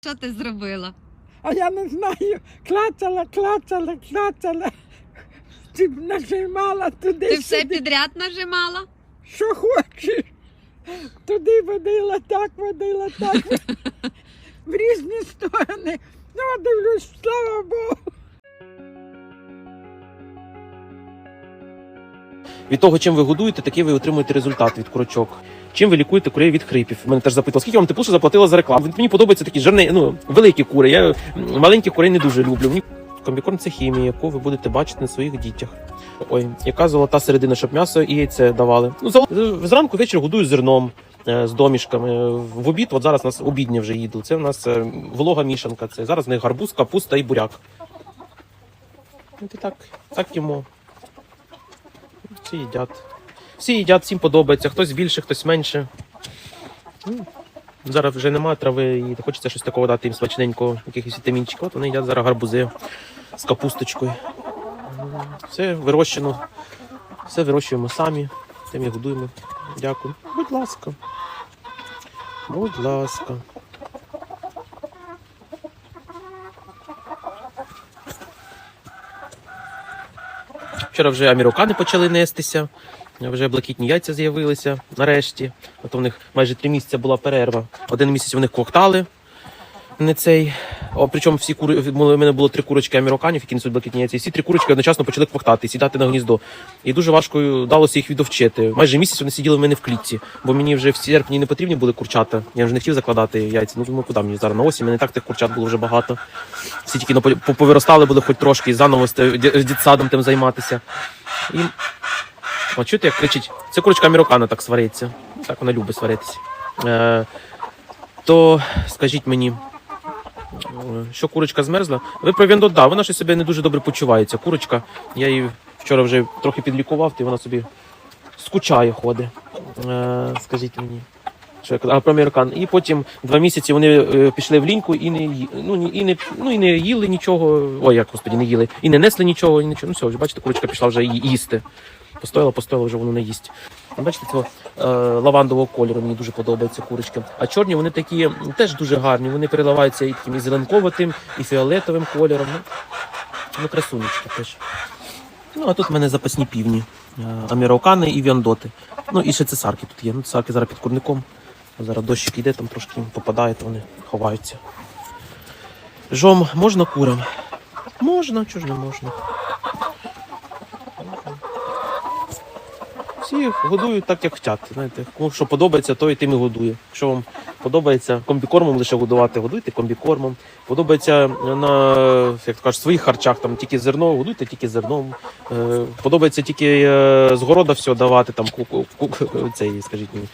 Що ти зробила? А я не знаю, клацала, клацала, клацала. Ти б нажимала туди. Ти все сюди, підряд нажимала? Що хочеш. Туди водила, так водила, так. В різні сторони. Ну, дивлюсь, слава Богу. Від того, чим ви годуєте, такий ви отримуєте результат від курочок. Чим ви лікуєте курей від хрипів? Мене теж запитали, скільки вам теплуша заплатила за рекламу. Мені подобаються такі жирні, ну великі кури. Я м, маленьких курей не дуже люблю. Мені комбікорм це хімія, яку ви будете бачити на своїх дітях. Ой, яка золота середина, щоб м'ясо і яйце давали. Ну зранку вечір годую зерном. е, З домішками в обід, от зараз у нас обідня вже їду. Це в нас е, волога мішанка. Це зараз в них гарбуз, капуста і буряк. І так, так їмо. Всі їдять. Всі їдять, всім подобається. Хтось більше, хтось менше. Ну, Зараз вже немає трави і хочеться щось такого дати їм смачненького, якихось вітамінчиків. От вони їдять зараз гарбузи з капусточкою. Все вирощено. Все вирощуємо самі, тим і годуємо. Дякую. Будь ласка. Будь ласка. Вчора вже амірокани почали нестися, вже блакитні яйця з'явилися нарешті. То в них майже три місяці була перерва. Один місяць вони коктали. Не цей. О, причому всі кури, у мене було три курочки аміроканів, які несуть блакитні яйця. І всі три курочки одночасно почали квактати і сідати на гніздо. І дуже важко вдалося їх відовчити. Майже місяць вони сиділи в мене в клітці, бо мені вже в серпні не потрібні були курчата. Я вже не хотів закладати яйця. Ну думаю, куди мені зараз на осінь. Мене так тих курчат було вже багато. Всі тільки ну, повиростали були хоч трошки, і заново з дітсадом тим займатися. І О, чути, як кричить, це курочка амірокана так свариться. Так вона любить сваритися. Е, то скажіть мені, е, що курочка змерзла? Ви про Вендот, да, вона щось себе не дуже добре почувається. Курочка, я її вчора вже трохи підлікував, і вона собі скучає ходить. Е, скажіть мені. Що про американ. І потім два місяці вони е, пішли в ліньку і не, ну, і, не, ну, і не їли нічого. Ой, як господі, не їли. І не несли нічого, і нічого. Ну все, вже бачите, курочка пішла вже їсти. Постояла, постояла, вже воно не їсть. Бачите, цього е, лавандового кольору мені дуже подобаються курочки. А чорні вони такі теж дуже гарні. Вони переливаються і таким і зеленковатим, і фіолетовим кольором. Ну, ну красунечки теж. Ну, а тут в мене запасні півні. Е, Амірокани і віандоти. Ну і ще цесарки тут є. Ну, цесарки зараз під курником. Зараз дощик йде, там трошки попадає, то вони ховаються. Жом можна курам? Можна, чого ж не можна? Всі годують так, як хочуть. Знаєте, кому що подобається, то і тим і годує. Якщо вам подобається комбікормом лише годувати, годуйте комбікормом. Подобається на як то кажуть, своїх харчах, там тільки зерно, годуйте тільки зерном. Е, подобається тільки е, з города все давати, там ку- ку- ку- цей, скажіть мені.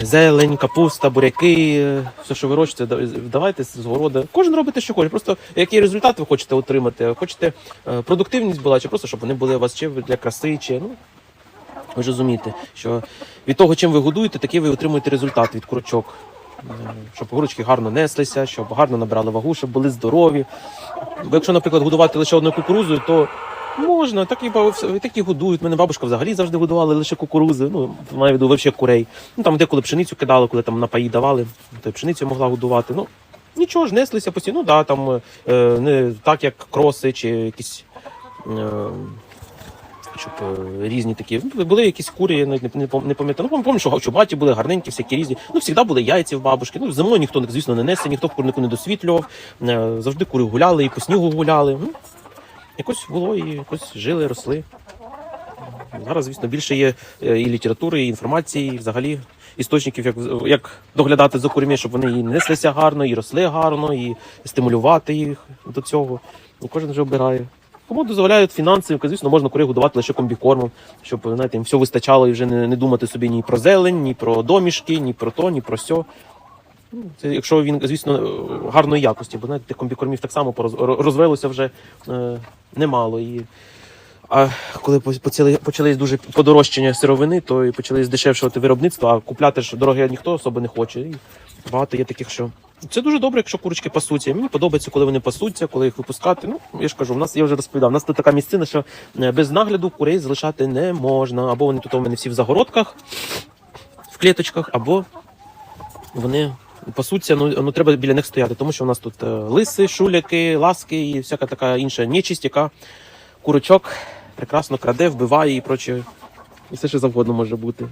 Зелень, капуста, буряки, е, все, що вирощуєте, да- давайте з города. Кожен робите, що хоче. Просто який результат ви хочете отримати? Хочете е, продуктивність була, чи просто щоб вони були у вас чи для краси, чи ну. Ви ж розумієте, що від того, чим ви годуєте, такий ви отримуєте результат від курочок. Е, Щоб курочки гарно неслися, щоб гарно набрали вагу, щоб були здорові. Бо якщо, наприклад, годувати лише одною кукурузою, то можна, так і, так і годують. Мене бабушка взагалі завжди годували лише кукурузи. Ну, маю в виду взагалі курей. Ну там деколи пшеницю кидали, коли там напаї давали, то пшеницю могла годувати. Ну, нічого ж, неслися постійно. Ну да, там е, не так, як кроси чи якісь. Е, щоб е, різні такі. Ну, Були якісь кури, я навіть не, пам'ятаю. Ну, пам'ятаю, що чубаті були гарненькі, всякі різні. Ну, завжди були яйці в бабушки. Ну, зимою ніхто, звісно, не несе, ніхто в курнику не досвітлював. Е, Завжди кури гуляли, і по снігу гуляли. Якось було, і якось жили, росли. Зараз, звісно, більше є е, і літератури, і інформації, і взагалі істочників, як, як доглядати за курми, щоб вони і неслися гарно, і росли гарно, і стимулювати їх до цього. І кожен вже обирає. Кому дозволяють фінанси, звісно, можна кури годувати лише комбікормом, щоб знаєте, їм все вистачало і вже не, не думати собі ні про зелень, ні про домішки, ні про то, ні про сьо. Це якщо він, звісно, гарної якості, бо знаєте, тих комбікормів так само розвелося вже е, немало. І, а коли почали, почались дуже подорожчання сировини, то і почали здешевшувати виробництво, а купляти ж дороге ніхто особо не хоче. І багато є таких, що це дуже добре, якщо курочки пасуться. Мені подобається, коли вони пасуться, коли їх випускати. Ну, я ж кажу, в нас я вже розповідав. У нас тут така місцина, що е, без нагляду курей залишати не можна. Або вони тут у мене всі в загородках, в клеточках, або вони пасуться, ну, ну треба біля них стояти, тому що у нас тут е, лиси, шуляки, ласки і всяка така інша нечисть, яка курочок прекрасно краде, вбиває і проче. І все що завгодно може бути.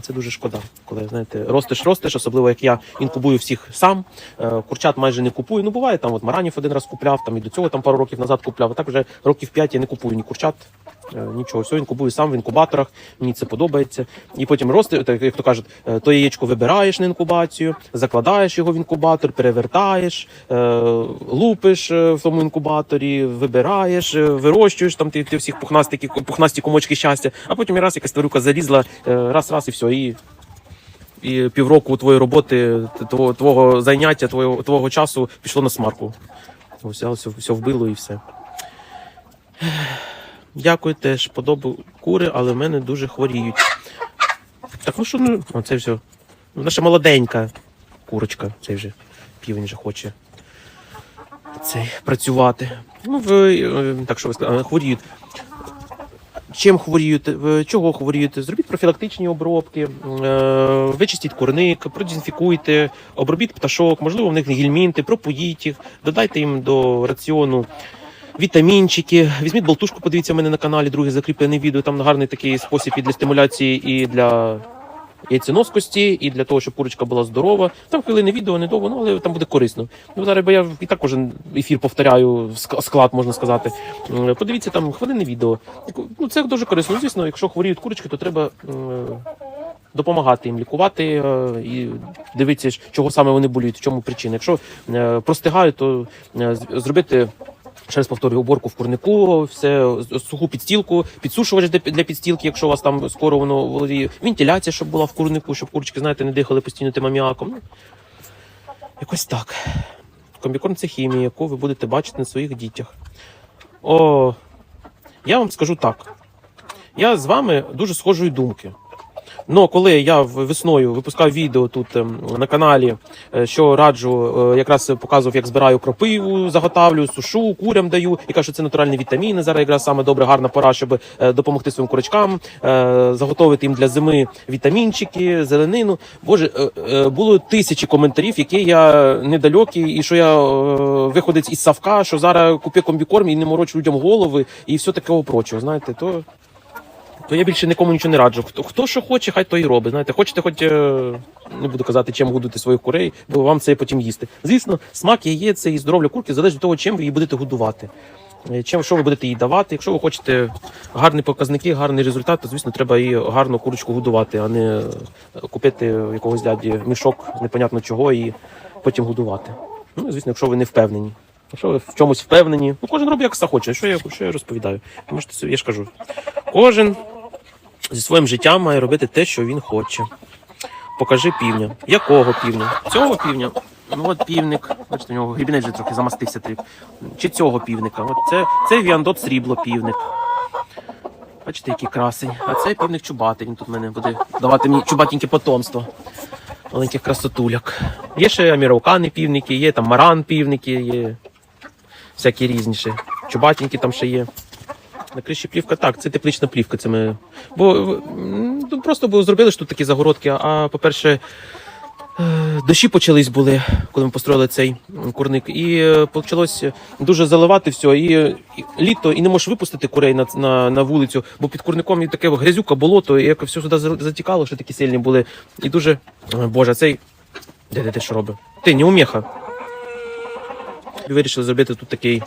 Це дуже шкода, коли знаєте, ростеш, ростеш, особливо як я інкубую всіх сам. Е, Курчат майже не купую. Ну буває там, от маранів один раз купляв, там і до цього там пару років назад купляв. А так вже років 5 я не купую ні курчат, нічого. Все інкубую сам в інкубаторах. Мені це подобається. І потім росте, так як то кажуть, е, то яєчко вибираєш на інкубацію, закладаєш його в інкубатор, перевертаєш, е, лупиш е, в тому інкубаторі, вибираєш, е, вирощуєш там ти, ти всіх пухнастики, пухнасті комочки щастя, а потім раз якась тварюка залізла, е, раз, раз і все. І і півроку твоєї роботи, твого, твого заняття, твого, твого часу пішло на смарку. Ось все, все вбило і все. Дякую, теж подобу кури, але в мене дуже хворіють. Так ну що, ну, оце все. Наша молоденька курочка, цей вже півень вже хоче цей, працювати. Ну, ви, е, так що ви сказали, хворіють. Чим хворіють, чого хворіють? Зробіть профілактичні обробки, е, вичистіть курник, продезінфікуйте, обробіть пташок, можливо, в них гельмінти, пропоїть їх, додайте їм до раціону вітамінчики. Візьміть болтушку, подивіться в мене на каналі, друге закріплене відео. Там гарний такий спосіб і для стимуляції, і для яйценоскості, і для того, щоб курочка була здорова. Там хвилини відео недовго, ну але там буде корисно. Ну зараз бо я і так кожен ефір повторяю ск- склад, можна сказати. Подивіться там хвилини відео. Ну це дуже корисно. Ну, Звісно, якщо хворіють курочки, то треба. Допомагати їм лікувати е, і дивитися, чого саме вони болюють, в чому причина. Якщо е, простигають, то е, зробити ще раз повторюю, уборку в курнику, все суху підстілку, підсушувач для, підстілки, якщо у вас там скоро воно володіє, вентиляція, щоб була в курнику, щоб курочки, знаєте, не дихали постійно тим аміаком. Ну, якось так. Комбікорм це хімія, яку ви будете бачити на своїх дітях. О, я вам скажу так. Я з вами дуже схожої думки. Ну, коли я весною випускав відео тут ем, на каналі, е, що раджу, е, якраз показував, як збираю кропиву, заготавлю, сушу, курям даю, і кажу, що це натуральні вітаміни. Зараз якраз саме добре, гарна пора, щоб е, допомогти своїм курочкам, заготовити їм для зими вітамінчики, зеленину. Боже, було тисячі коментарів, які я недалекий, і що я виходець із Савка, що зараз купи комбікорм і не мороч людям голови, і все такого прочого. Знаєте, то то я більше нікому нічого не раджу. Хто, хто що хоче, хай то і робить. Знаєте, хочете, хоч е, не буду казати, чим годувати своїх курей, бо вам це потім їсти. Звісно, смак яєць і здоров'я курки залежить від того, чим ви її будете годувати. Е, Чим що ви будете їй давати? Якщо ви хочете гарні показники, гарний результат, то звісно треба її гарно курочку годувати, а не е, купити якогось дяді мішок непонятно чого і потім годувати. Ну, звісно, якщо ви не впевнені. Якщо ви в чомусь впевнені, ну кожен робить як захоче. Що я, що я розповідаю? Можете я ж кажу, кожен зі своїм життям має робити те, що він хоче. Покажи півня. Якого півня? Цього півня. Ну от півник, бачите, у нього грібінець вже трохи замастився тріп. Чи цього півника? От це, це віандот срібло півник. Бачите, який красень. А це півник чубатий. Він тут мене буде давати мені чубатеньке потомство. Маленьких красотуляк. Є ще аміраукани півники, є там маран півники, є всякі різніші. Чубатенькі там ще є. На криші плівка так, це теплична плівка. Це ми. Бо ну, просто бо зробили ж тут такі загородки. А по-перше, е, дощі почались були, коли ми построїли цей курник. І е, почалось дуже заливати все. І, е, і літо, і не можеш випустити курей на, на, на вулицю, бо під курником і таке грязюка, болото, і як все сюди затікало, що такі сильні були. І дуже. Боже, цей. Де де ти що робив? Ти, не уміха. Вирішили зробити тут такий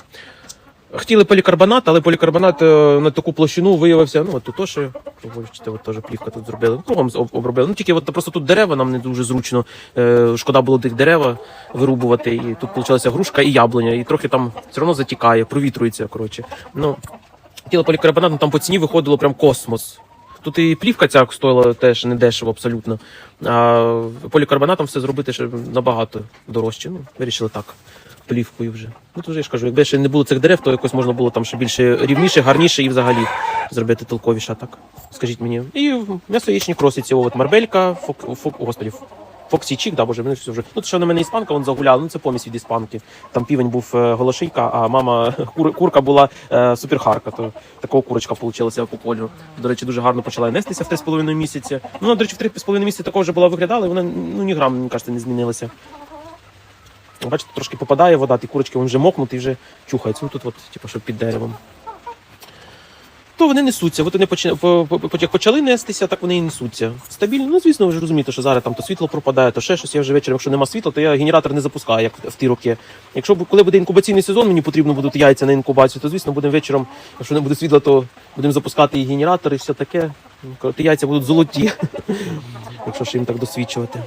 Хотіли полікарбонат, але полікарбонат е, на таку площину виявився. Ну, от тут теж, бачите, от теж плівка тут зробили. Кругом обробили. Ну тільки от просто тут дерева нам не дуже зручно. Е, шкода було тих дерева вирубувати. І тут вийшла грушка і яблуня. І трохи там все одно затікає, провітрується. Коротше. Ну, хотіли полікарбонат, ну там по ціні виходило прям космос. Тут і плівка ця стоїла теж не дешево абсолютно. А полікарбонатом все зробити ще набагато дорожче. Ну, вирішили так плівкою вже. Ну, то вже я ж кажу, якби ще не було цих дерев, то якось можна було там ще більше рівніше, гарніше і взагалі зробити толковіше, так. Скажіть мені. І м'ясо яєчні кросиці, от Марбелька, фок, фок, о, господі, Фоксічік, да, боже, мене все вже. Ну, то, що на мене іспанка, він загуляла, ну це помість від іспанки. Там півень був е, голошийка, а мама кур, курка була е, суперхарка. То такого курочка вийшла по полю. До речі, дуже гарно почала нестися в 3,5 місяці. Ну, вона, до речі, в 3,5 місяці такого вже була виглядала, і вона ну, ні грам, мені кажеться, не змінилася. Бачите, трошки попадає вода, ті курочки вони вже мокнуть і вже чухаються. Ну тут, от, типу, що під деревом. То вони несуться. От вони почи... по- по- по- як почали нестися, так вони і несуться. Стабільно. Ну, звісно, ви ж розумієте, що зараз там то світло пропадає, то ще щось. Я вже вечором, якщо нема світла, то я генератор не запускаю, як в ті роки. Якщо коли буде інкубаційний сезон, мені потрібно будуть яйця на інкубацію, то звісно будемо вечором, якщо не буде світла, то будемо запускати і генератор, і все таке. Ну, Ті яйця будуть золоті, якщо ж їм так досвідчувати.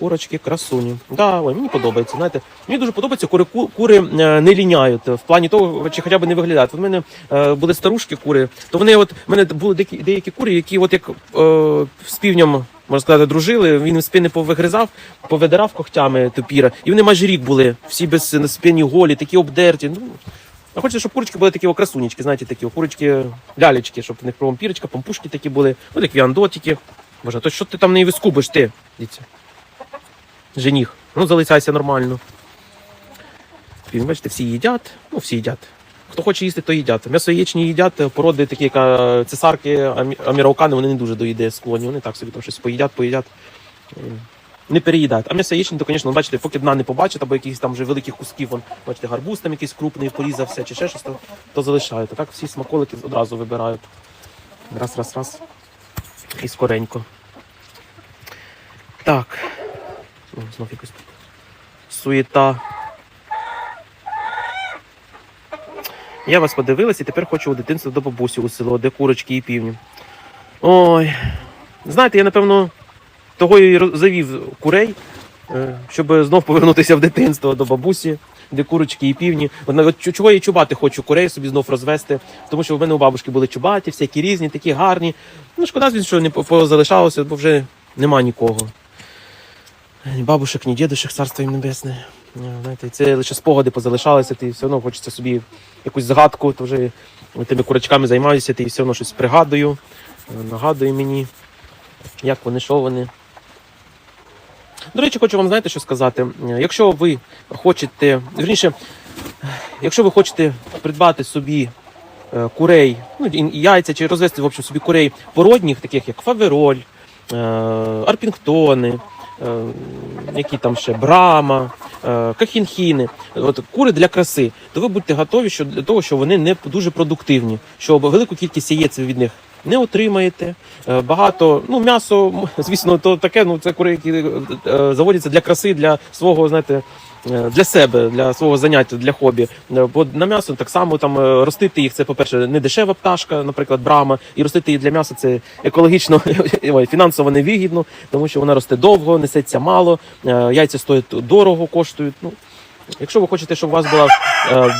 Курочки, красуні. Да, ой, мені подобається. Знаєте, мені дуже подобається, кури, кури е, не ліняють в плані того, чи хоча б не виглядають. У мене е, були старушки кури, то вони от в мене були деякі, деякі кури, які от як е, з півням. Можна сказати, дружили, він їм спини повигризав, повидирав когтями топіра, і вони майже рік були, всі без на спині голі, такі обдерті. Ну, а хочеться, щоб курочки були такі о, красунечки, знаєте, такі курочки, лялечки, щоб в них пірочка, пампушки такі були, ну, як віандотики. Боже, то що ти там не вискубиш, ти? Дивіться. Жених. Ну, залицяйся нормально. Він, бачите, всі їдять. Ну, всі їдять. Хто хоче їсти, то їдять. М'ясо яєчні їдять, породи такі, як е, цесарки, амі- аміраукани, вони не дуже до їди склонні. Вони так собі там щось поїдять, поїдять. Е, Не переїдають. А м'ясо яєчні, то, звісно, бачите, поки дна не побачить, або якихось там вже великих кусків, вон, бачите, гарбуз там якийсь крупний, порізався, чи ще щось, то, то залишають. А так всі смаколики одразу вибирають. Раз, раз, раз. І скоренько. Так. О, знов якась тут суєта. Я вас подивилась і тепер хочу у дитинство до бабусі у село, де курочки і півні. Ой. Знаєте, я напевно того і завів курей, е, щоб знов повернутися в дитинство до бабусі, де курочки і півні. От чого я і чубати хочу курей собі знов розвести, тому що в мене у бабушки були чубаті, всякі різні, такі гарні. Ну, шкода, звісно, що не позалишалося, бо вже нема нікого. Ні бабушек, ні дідушек, царство їм небесне. Е, Знаєте, це лише спогади позалишалися, ти все одно хочеться собі якусь згадку, то вже тими курочками займаюся, ти все одно щось пригадую, е, нагадує мені, як вони, що вони. До речі, хочу вам знаєте, що сказати. Е, Якщо ви хочете, вірніше, якщо ви хочете придбати собі курей, ну яйця, чи розвести в общем, собі курей породніх, таких як фавероль, арпінгтони, які там ще брама, е, кахінхіни, от кури для краси, то ви будьте готові що для того, що вони не дуже продуктивні, що велику кількість яєць від них не отримаєте. Е, Багато, ну м'ясо, звісно, то таке, ну це кури, які е, е, заводяться для краси, для свого, знаєте. Е, Для себе, для свого заняття, для хобі. Е, Бо на м'ясо так само там е, ростити їх це, по-перше, не дешева пташка, наприклад, брама, і ростити її для м'яса це екологічно фінансово невигідно, тому що вона росте довго, несеться мало, яйця стоять дорого, коштують. Ну, Якщо ви хочете, щоб у вас була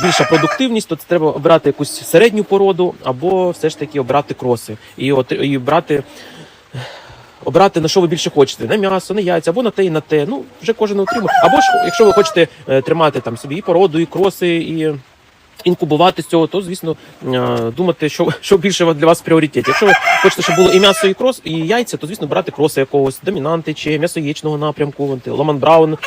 більша продуктивність, то це треба обрати якусь середню породу, або все ж таки обрати кроси і, от, і брати. Обрати на що ви більше хочете: на м'ясо, на яйця, або на те, і на те. Ну, вже кожен отримує. Або ж, якщо ви хочете е, тримати там собі і породу, і кроси, і інкубувати з цього, то звісно е, думати, що, що більше для вас в пріоритеті. Якщо ви хочете, щоб було і м'ясо, і крос, і яйця, то звісно брати кроси якогось домінанти чи м'ясо яєчного напрямку, Ломан Браун.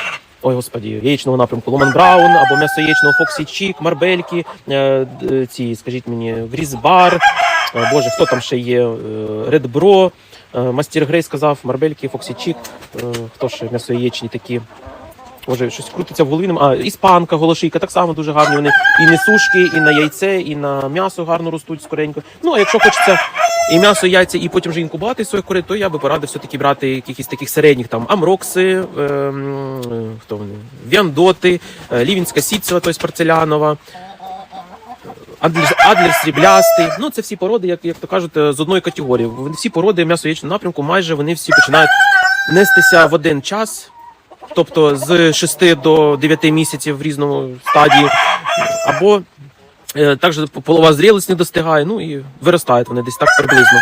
Ой, господі, яєчного напрямку Ломан Браун або м'ясо яєчного Фоксі Чік, Марбельки, е, ці, скажіть мені, Грізбар. Боже, хто там ще є? Е, Мастер Грей сказав, Марбельки, Фоксі Чік. Е, Хто ще м'ясо яєчні такі? Може, щось крутиться в голові. А, іспанка, голошийка, так само дуже гарні. Вони і несушки, і на яйце, і на м'ясо гарно ростуть скоренько. Ну, а якщо хочеться і м'ясо, і яйця, і потім вже інкубувати своїх курей, то я би порадив все-таки брати якихось таких середніх там амрокси, е, м, е, хто вони? Віандоти, е, Лівінська сітцева, тобто порцелянова. Адлер, адлер сріблястий. Ну, це всі породи, як, як то кажуть, е, з одної категорії. Всі породи м'ясо яєчного напрямку, майже вони всі починають нестися в один час. Тобто з 6 до 9 місяців в різному стадії, або е, також полова зрілість не достигає, ну і виростають вони десь так приблизно.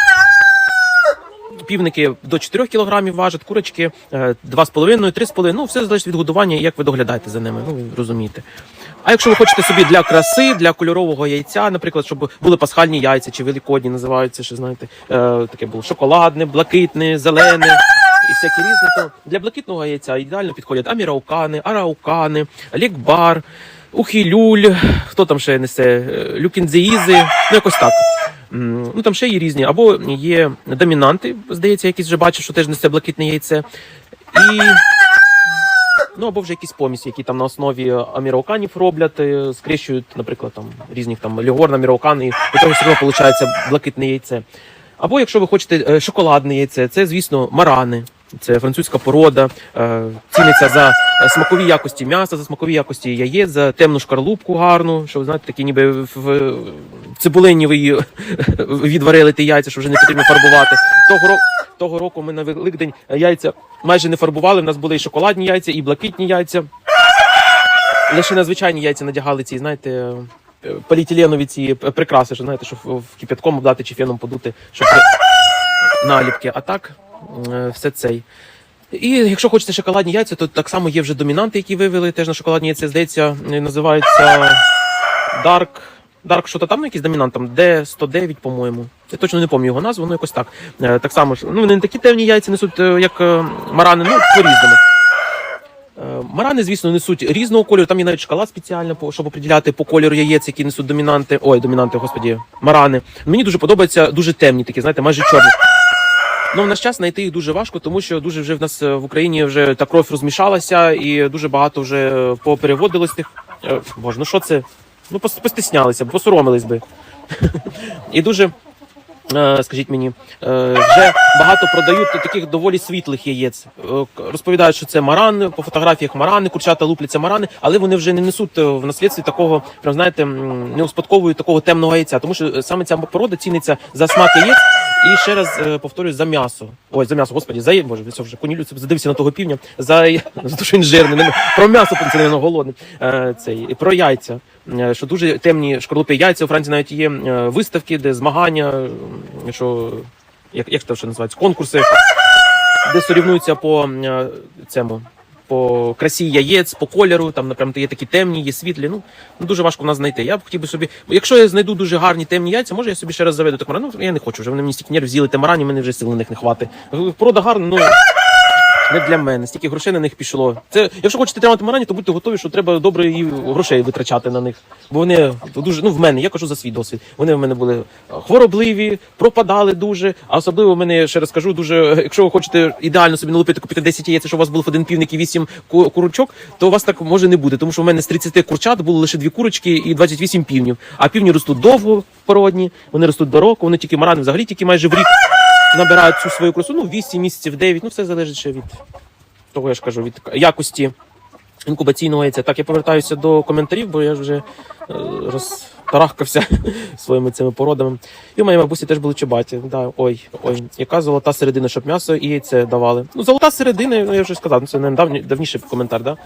Півники до 4 кг важать, курочки е, 2,5-3,5. Ну, все залежить від годування як ви доглядаєте за ними. Ну, розумієте. А якщо ви хочете собі для краси, для кольорового яйця, наприклад, щоб були пасхальні яйця чи великодні називаються, ще знаєте, е, таке було шоколадне, блакитне, зелене і всякі різні, то для блакитного яйця ідеально підходять аміраукани, араукани, лікбар, ухілюль, хто там ще несе, е, люкінзеїзи, ну якось так. Ну там ще є різні. Або є домінанти, здається, якісь вже бачив, що теж несе блакитне яйце. І Ну або вже якісь помісі, які там на основі амірауканів роблять, е, скрещують, наприклад, там різних там льгор, аміраукан, і до того все одно виходить блакитне яйце. Або якщо ви хочете е, шоколадне яйце, це, звісно, марани. Це французька порода, е, ціниться за е, смакові якості м'яса, за смакові якості яєць, за темну шкарлупку гарну, що знаєте, такі ніби в, цибулині ви її відварили ті яйця, що вже не потрібно фарбувати. Того року, того року ми на Великдень яйця майже не фарбували. У нас були і шоколадні яйця, і блакитні яйця. Лише на звичайні яйця надягали ці, знаєте, е, поліетиленові ці прикраси, що знаєте, щоб в кипятком обдати чи феном подути, щоб наліпки. А так, все цей. І якщо хочете шоколадні яйця, то так само є вже домінанти, які вивели теж на шоколадні яйця. Здається, е, називається Dark. Dark, що то там ну, якийсь домінант, там D109, по-моєму. Я точно не пам'ятаю його назву, ну якось так. Е, Так само ну вони не такі темні яйця несуть, е, як е, марани, ну по-різному. Е, Марани, звісно, несуть різного кольору. Там є навіть шкала спеціальна, щоб определяти по кольору яєць, які несуть домінанти. Ой, домінанти, господі, марани. Мені дуже подобаються дуже темні, такі, знаєте, майже чорні. Ну, в наш час знайти їх дуже важко, тому що дуже вже в нас е, в Україні вже та кров розмішалася, і дуже багато вже е, попереводилось тих. Е, Боже, ну що це? Ну, пос- постіснялися, посоромились би. І дуже. е, Скажіть мені, е, вже багато продають таких доволі світлих яєць. Е, Розповідають, що це маран, по фотографіях марани, курчата лупляться марани, але вони вже не несуть е, в наслідстві такого, прям знаєте, не успадковують такого темного яйця. Тому що е, саме ця порода ціниться за смак яєць і ще раз е, повторюю за м'ясо. Ой, за м'ясо, господі, за боже, все вже конілю задивився на того півня. За, я- за те, що він жирний. не- Про м'ясо це голодний. Е, цей і про яйця. Е, Що дуже темні шкарлупи яйця. У Франції навіть є виставки, де змагання, що як, як це ще називається, конкурси, де сорівнуються по цьому. По красі яєць, по кольору, там напрям є такі темні, є світлі. Ну, ну дуже важко нас знайти. Я б хотів би собі. Якщо я знайду дуже гарні темні яйця, може я собі ще раз заведу так. Ну я не хочу вже. Вони мені стільки нерв з'їли темарані, мене вже сили на них не хватить. Порода гарна, ну не для мене. Стільки грошей на них пішло. Це якщо хочете тримати марані, то будьте готові, що треба добре і грошей витрачати на них. Бо вони дуже ну в мене, я кажу за свій досвід. Вони в мене були хворобливі, пропадали дуже. А особливо в мене ще раз кажу, дуже якщо ви хочете ідеально собі налупити, купити 10 яєць, щоб у вас був один півник і 8 курочок, то у вас так може не бути. Тому що в мене з 30 курчат було лише дві курочки і 28 півнів. А півні ростуть довго породні, вони ростуть до року, вони тільки марани взагалі тільки майже в рік набирають цю свою красу. Ну 8 місяців, 9, ну все залежить ще від того, я ж кажу, від якості інкубаційного яйця. Так, я повертаюся до коментарів, бо я ж вже е, розтарахкався своїми цими породами. І в моїй бабусі теж були чубаті. Да, ой, ой, яка золота середина, щоб м'ясо і яйце давали. Ну, золота середина, ну, я вже сказав, це не давні, давніший коментар, да?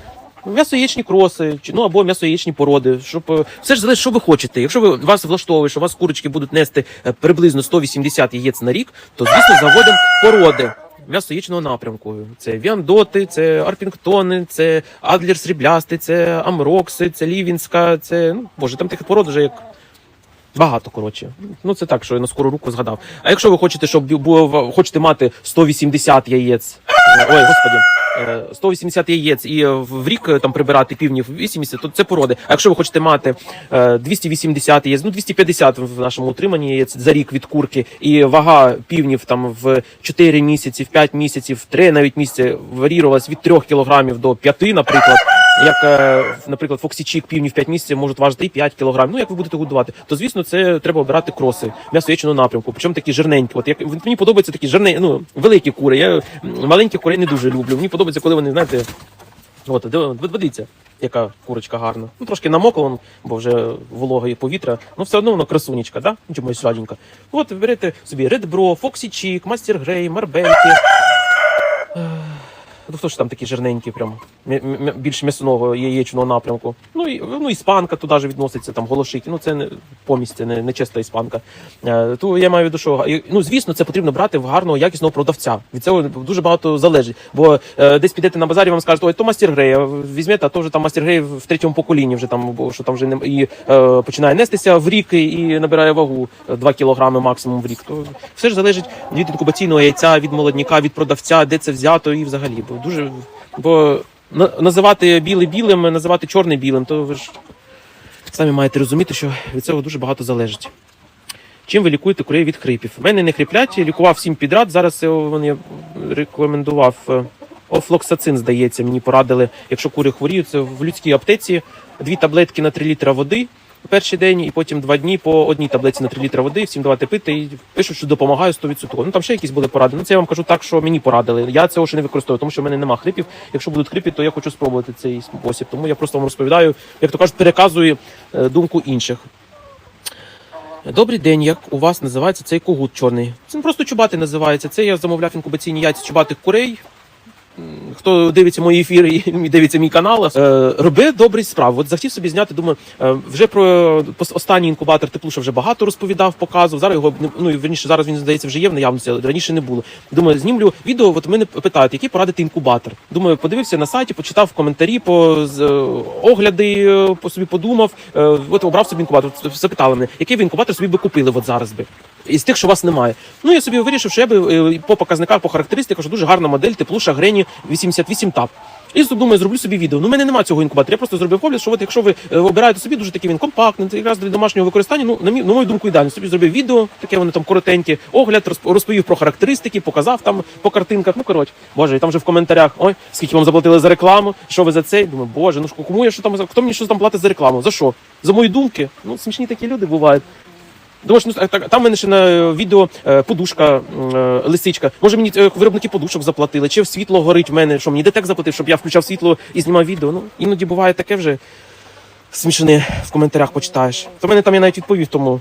М'ясо-яєчні кроси, чи ну або м'ясо-яєчні породи, щоб е, все ж залежить, що ви хочете. Якщо ви вас влаштовує, що у вас курочки будуть нести е, приблизно 180 яєць на рік, то звісно заводимо породи м'ясо-яєчного напрямку. Це віандоти, це арпінгтони, це адлер сріблястий, це амрокси, це лівінська, це ну боже, там тих пород вже як. Багато коротше. Ну це так, що я на скору руку згадав. А якщо ви хочете, щоб хочете мати 180 яєць, ой, господі, е, 180 яєць і в в рік е, там прибирати півнів 80, то це породи. А якщо ви хочете мати е, 280 яєць, ну 250 в нашому утриманні яєць за рік від курки, і вага півнів там в 4 місяці, в 5 місяців, в 3 навіть місяці варірувалась від 3 кілограмів до 5, наприклад. Як, е, наприклад, фоксічік півні в 5 місяців можуть важити і 5 кілограмів. Ну як ви будете годувати, то звісно це треба обирати кроси м'ясо яєчного напрямку. Причому такі жирненькі. От як мені подобаються такі жирні, ну великі кури. Я маленькі курей не дуже люблю. Мені подобається, коли вони знаєте. От, дивіться, яка курочка гарна. Ну, трошки намокло, бо вже волога і повітря. Ну, все одно воно красунечка, да? Ну, Чомусь сладенька. От берете собі Bro, Foxy Chick, Master Марбельки. Ну, хто ж там такі жирненькі, прям більш м'ясного яєчного напрямку. Ну і ну, іспанка туди ж відноситься, там голошики. Ну це не помість, це не, не чиста іспанка. Е, то я маю в що ну звісно, це потрібно брати в гарного якісного продавця. Від цього дуже багато залежить. Бо е, десь підете на базарі, вам скажуть, ой, то мастер грей, а візьмете, а то вже там мастер грей в третьому поколінні, вже там, бо що там вже не і е, починає нестися в рік і, набирає вагу 2 кілограми максимум в рік. То все ж залежить від інкубаційного яйця, від молодняка, від продавця, де це взято і взагалі. Дуже бо називати білий білим, називати чорний білим, то ви ж самі маєте розуміти, що від цього дуже багато залежить. Чим ви лікуєте курей від хрипів? У мене не хриплять, лікував всім підряд. Зараз я рекомендував е, Офлоксацин, здається, мені порадили, якщо кури хворіють, це в людській аптеці дві таблетки на 3 літра води. Перший день і потім два дні по одній таблетці на 3 літра води, всім давати пити і пишуть, що допомагає 100%. Ну там ще якісь були поради. Ну це я вам кажу так, що мені порадили. Я цього ще не використовую, тому що в мене нема хрипів. Якщо будуть хрипі, то я хочу спробувати цей спосіб. Тому я просто вам розповідаю, як то кажуть, переказую е, думку інших. Добрий день, як у вас називається цей когут чорний? Це просто чубати називається. Це я замовляв інкубаційні яйця чубатих курей. Хто дивиться мої ефіри і дивиться мій канал, е, роби добрі справи. От захотів собі зняти. Думаю, е, вже про останній інкубатор Теплуша вже багато розповідав, показував. Зараз його ну верніше, зараз він здається вже є в наявності, але раніше не було. Думаю, знімлю відео. От мене питають, який порадити інкубатор. Думаю, подивився на сайті, почитав коментарі, по е, огляди, по собі подумав. От обрав собі інкубатор. Запитали мене, який ви інкубатор собі би купили от зараз би. Із тих, що у вас немає. Ну я собі вирішив, що я би по показниках, по характеристиках, що дуже гарна модель теплуша Грені 88 ТАП. І думаю, зроблю собі відео. Ну, у мене немає цього інкубатора. Я просто зробив погляд, що от якщо ви е, обираєте собі, дуже такий він компактний, це якраз для домашнього використання. Ну, на, мій, на мою думку, ідеально. Собі зробив відео, таке вони там коротеньке, огляд, розп- розповів про характеристики, показав там по картинках. Ну, коротше, боже, і там вже в коментарях, ой, скільки вам заплатили за рекламу, що ви за це? Думаю, боже, ну кому я що там хто мені що там платить за рекламу? За що? За мої думки? Ну, смішні такі люди бувають. Думаєш, ну так, там в мене ще на е, відео е, подушка, е, лисичка. Може мені виробники подушок заплатили, чи світло горить в мене, що мені детек заплатив, щоб я включав світло і знімав відео. Ну, іноді буває таке вже смішне в коментарях почитаєш. То мене там я навіть відповів тому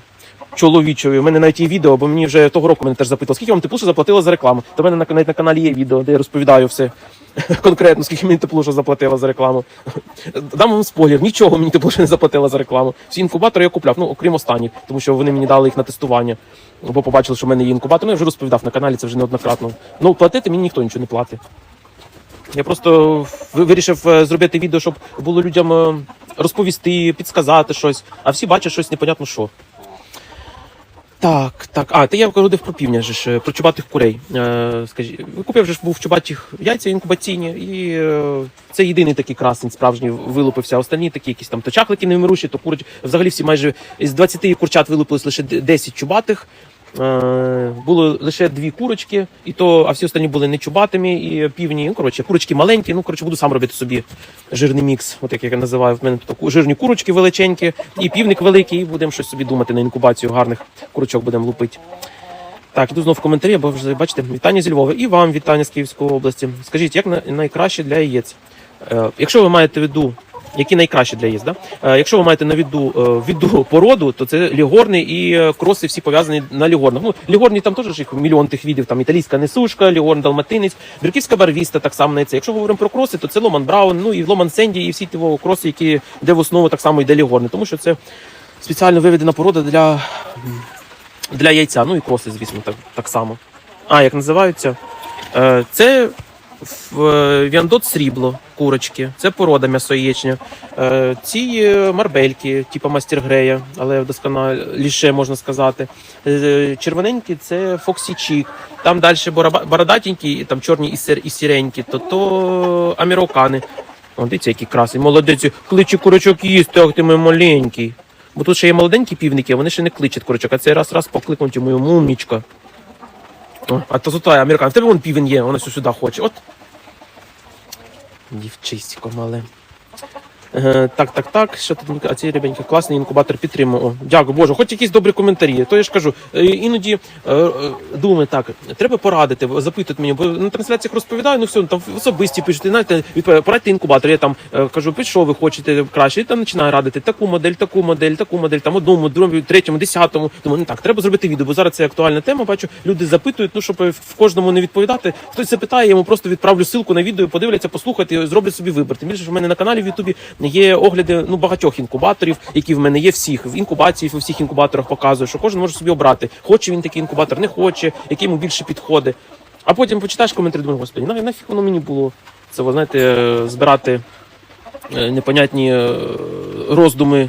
чоловічові. У мене навіть є відео, бо мені вже того року мене теж запитали, скільки вам теплуша заплатила за рекламу. То в мене на, навіть на каналі є відео, де я розповідаю все. Конкретно, скільки мені теплуша заплатила за рекламу. Дам вам спойлер, нічого мені теплуша не заплатила за рекламу. Всі інкубатори я купляв, ну окрім останніх, тому що вони мені дали їх на тестування. Бо побачили, що в мене є інкубатор. Ну, я вже розповідав на каналі, це вже неоднократно. Ну, платити мені ніхто нічого не платить. Я просто вирішив е, зробити відео, щоб було людям е, розповісти, підсказати щось, а всі бачать щось непонятно що. Так, так. А, ти я родив про півня, ж, е, про чубатих курей. Е, скажі, купив же ж був чубатих яйця інкубаційні, і е, це єдиний такий красень справжній вилупився. Останні такі якісь там то чахлики невмируші, то курч. Взагалі всі майже з 20 курчат вилупилось лише 10 чубатих. Е, було лише дві курочки, і то, а всі останні були не чубатими і півні. Ну, коротше, курочки маленькі. Ну, коротше, буду сам робити собі жирний мікс, от як я називаю. В мене тут жирні курочки величенькі, і півник великий, і будемо щось собі думати на інкубацію гарних курочок будемо лупити. Так, іду знову в коментарі, бо вже бачите, вітання зі Львова. І вам вітання з Київської області. Скажіть, як найкраще для яєць? Е, якщо ви маєте в виду, які найкраще для яєць, да? е, якщо ви маєте на віду, е, віду породу, то це лігорни і е, кроси всі пов'язані на лігорнах. Ну, лігорні там теж їх мільйон тих відів, там італійська несушка, лігорн далматинець, брюківська барвіста так само не це. Якщо говоримо про кроси, то це Ломан Браун, ну і Ломан Сенді, і всі ті кроси, які де в основу так само йде лігорни, тому що це спеціально виведена порода для, для яйця. Ну і кроси, звісно, так, так само. А, як називаються? Це віандот срібло, курочки, це порода м'ясоєчня. Е, Ці е, марбельки, типу мастер грея, але вдосконаліше можна сказати. Е, Червоненькі це Фоксі Чік. Там далі бородатенькі, там чорні і сир- і сіренькі, то то амірокани. О, дивіться, які красиві. Молодець, кличе курочок їсти, ах ти мій маленький. Бо тут ще є молоденькі півники, вони ще не кличуть курочок, а цей раз раз покликнуть мою мумічка. А то тут американ. В тебе вон півень є, вона сюди хоче. От. Дівчисько мале. Е, так, так, так. Що тут? А ці ребеньки класний інкубатор підтримує. Дякую, Боже, хоч якісь добрі коментарі. То я ж кажу, е, іноді е, думаю, так, треба порадити, запитують мені, бо на трансляціях розповідаю, ну все, там особисті пишуть, знаєте, порадьте інкубатор. Я там кажу, пишіть, що ви хочете краще, і там починаю радити таку модель, таку модель, таку модель, там одному, другому, третьому, десятому. Думаю, ну так, треба зробити відео, бо зараз це актуальна тема. Бачу, люди запитують, ну щоб в кожному не відповідати. Хтось запитає, я йому просто відправлю ссылку на відео, подивляться, послухають і зроблять собі вибір. Тим більше, що в мене на каналі в Ютубі є огляди ну багатьох інкубаторів, які в мене є всіх в інкубації, в всіх інкубаторах показую, що кожен може собі обрати, хоче він такий інкубатор, не хоче, який йому більше підходить. А потім почитаєш коментарі, думаєш, господи, на- нафіг воно мені було. Це ви знаєте, збирати е, непонятні е, роздуми